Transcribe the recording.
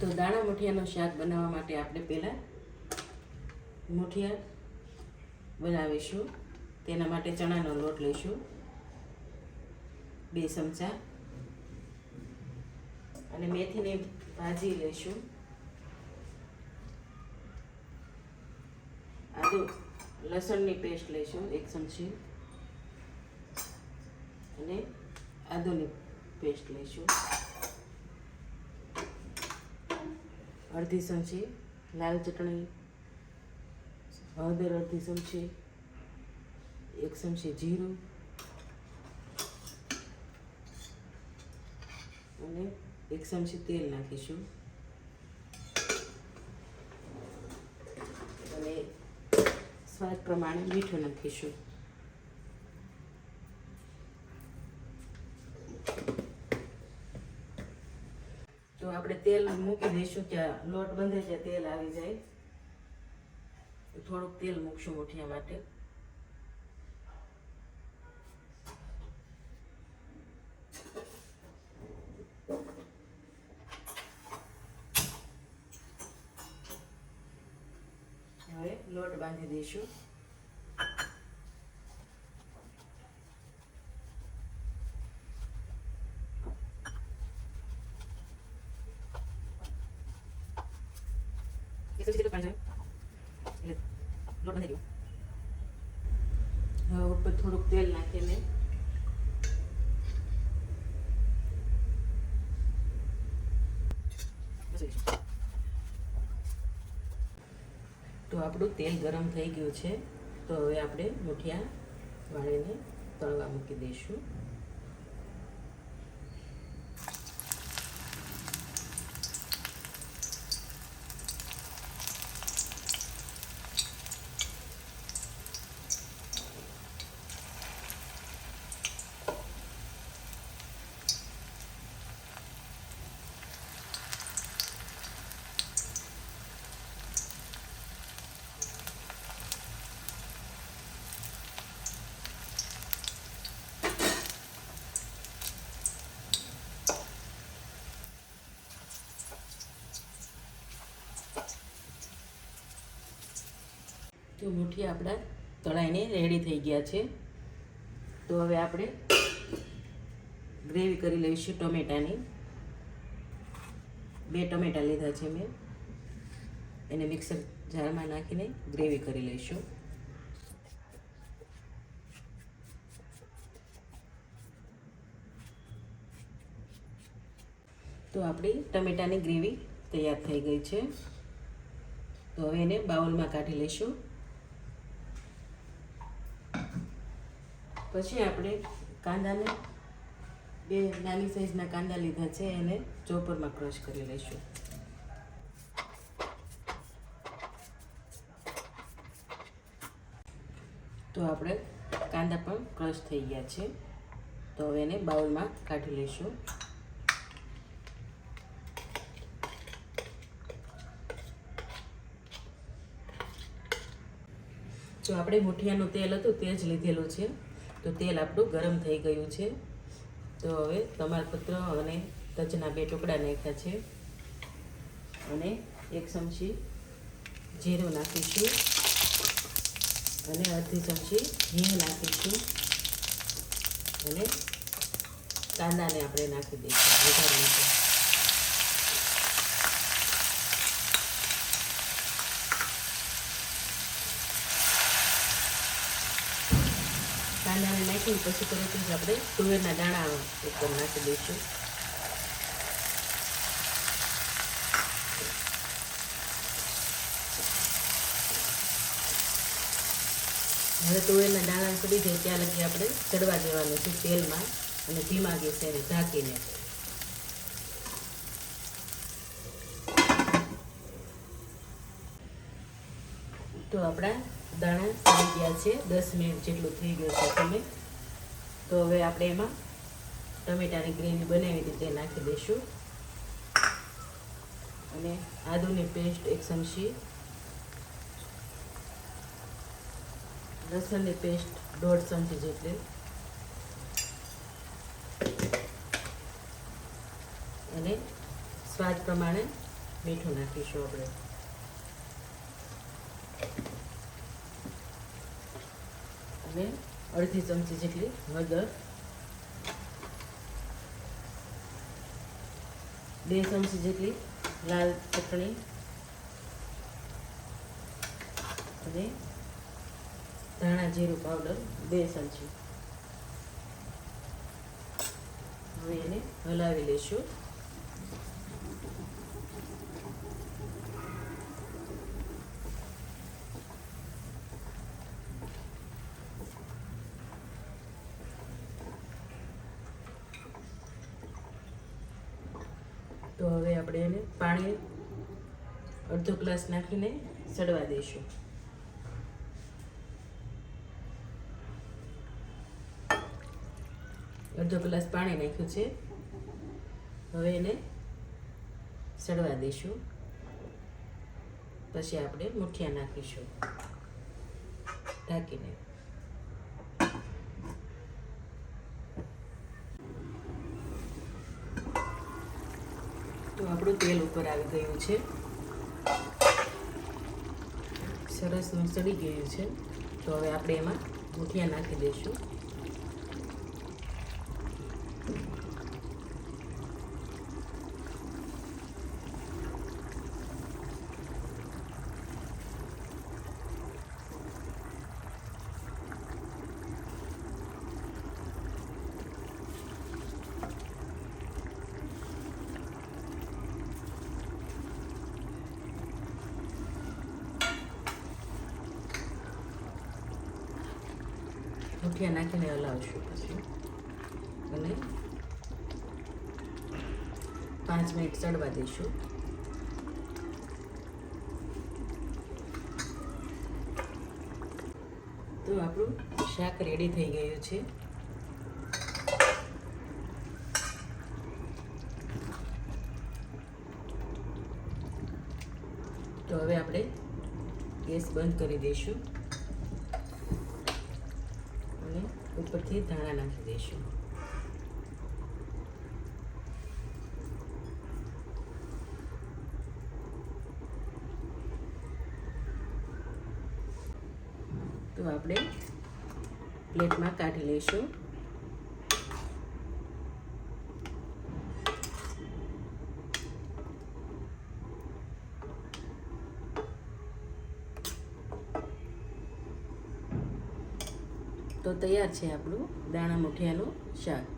તો દાણા મુઠિયાનું શાક બનાવવા માટે આપણે પહેલાં મુઠિયા બનાવીશું. તેના માટે ચણાનો લોટ લઈશું. બે ચમચા. અને મેથીની ભાજી લઈશું. આદુ લસણની પેસ્ટ લઈશું, એક ચમચી. અને આદુની પેસ્ટ લઈશું. અડધી ચમચી લાલ ચટણી, હળદર અડધી ચમચી, એક ચમચી જીરું અને એક ચમચી તેલ નાખીશું. અને સ્વાદ પ્રમાણે મીઠું નાખીશું. તો આપણે તેલ મૂકી દઈશું ત્યાં લોટ બંધે છે, તેલ આવી જાય. થોડુંક તેલ મૂકશું મુઠિયા માટે. લોટ બાંધી દઈશું. એક જેટલું પાણી એટલે લોટ બંધાઈ ગયો ઉપર થોડુંક તેલ નાખીને બસ એ જ. તો આપણું તેલ ગરમ થઈ ગયું છે તો હવે આપણે મુઠિયા વાળીને તળવા મૂકી દઈશું તો મુઠ્ઠી આપણા તળાઈને રેડી થઈ ગયા છે. તો હવે આપણે ગ્રેવી કરી લઈશું ટમેટાની. બે ટમેટા લીધા છે મેં. એને મિક્સર જારમાં નાખીને ગ્રેવી કરી લઈશું. તો આપણી ટમેટાની ગ્રેવી તૈયાર થઈ ગઈ છે. તો હવે એને બાઉલમાં કાઢી લઈશું. પછી આપણે કાંદાને બે નાની સાઈઝના કાંદા લીધા છે, એને ચોપરમાં ક્રશ કરી લઈશું. તો આપણે કાંદા પણ ક્રશ થઈ ગયા છે. તો હવે એને બાઉલમાં કાઢી લઈશું. જો આપણે મુઠિયાનું તેલ હતું તે જ લીધેલું છે. તો તેલ આપણું ગરમ થઈ ગયું છે. તો હવે તમાલપત્ર અને તજના બે ટુકડા નાખ્યા છે. અને એક ચમચી જીરું નાખીશું. અને અડધી ચમચી હિંગ નાખીશું. અને કાંદાને આપણે નાખી દઈશું. વધારે નાખીશું કાંદાને નાખીને પછી તરત જ આપણે તુવેરના દાણા ઉપર નાખી દઈશું. હવે તુવેરના દાણા ચડી જાય ત્યાં લગી આપણે ચડવા દેવાનું છે તેલમાં અને ધીમા ગેસે ઢાંકીને. તો આપણા દાણા સડી ગયા છે, દસ મિનિટ જેટલું થઈ ગયું છે તમે. તો હવે આપણે એમાં ટમેટાની ગ્રેવી બનાવી હતી તે નાખી દઈશું. અને આદુની પેસ્ટ એક ચમચી. લસણની પેસ્ટ દોઢ ચમચી જેટલી. અને સ્વાદ પ્રમાણે મીઠું નાખીશું આપણે. અને અડધી ચમચી જેટલી હળદર, બે ચમચી જેટલી લાલ ચટણી અને ધાણા જીરું પાવડર, બે ચમચી. હવે એને હલાવી લઈશું. તો હવે આપણે એને પાણી અડધો ગ્લાસ નાખીને સડવા દઈશું. અડધો ગ્લાસ પાણી નાખ્યું છે. હવે એને સડવા દઈશું. પછી આપણે મુઠિયા નાખીશું. ઢાંકીને. તો આપણું તેલ ઉપર આવી ગયું છે. સરસ સડી ગયું છે. તો હવે આપણે એમાં મુઠિયા નાખી દઈશું. મુઠિયા નાખીને હલાવશું પછી. અને પાંચ મિનિટ ચડવા દઈશું. તો આપણું શાક રેડી થઈ ગયું છે. તો હવે આપણે ગેસ બંધ કરી દઈશું અને ઉપરથી ધાણા નાખી દઈશું. તો આપણે પ્લેટમાં કાઢી લઈશું. તો તૈયાર છે આપણું દાણા મુઠિયાનું શાક.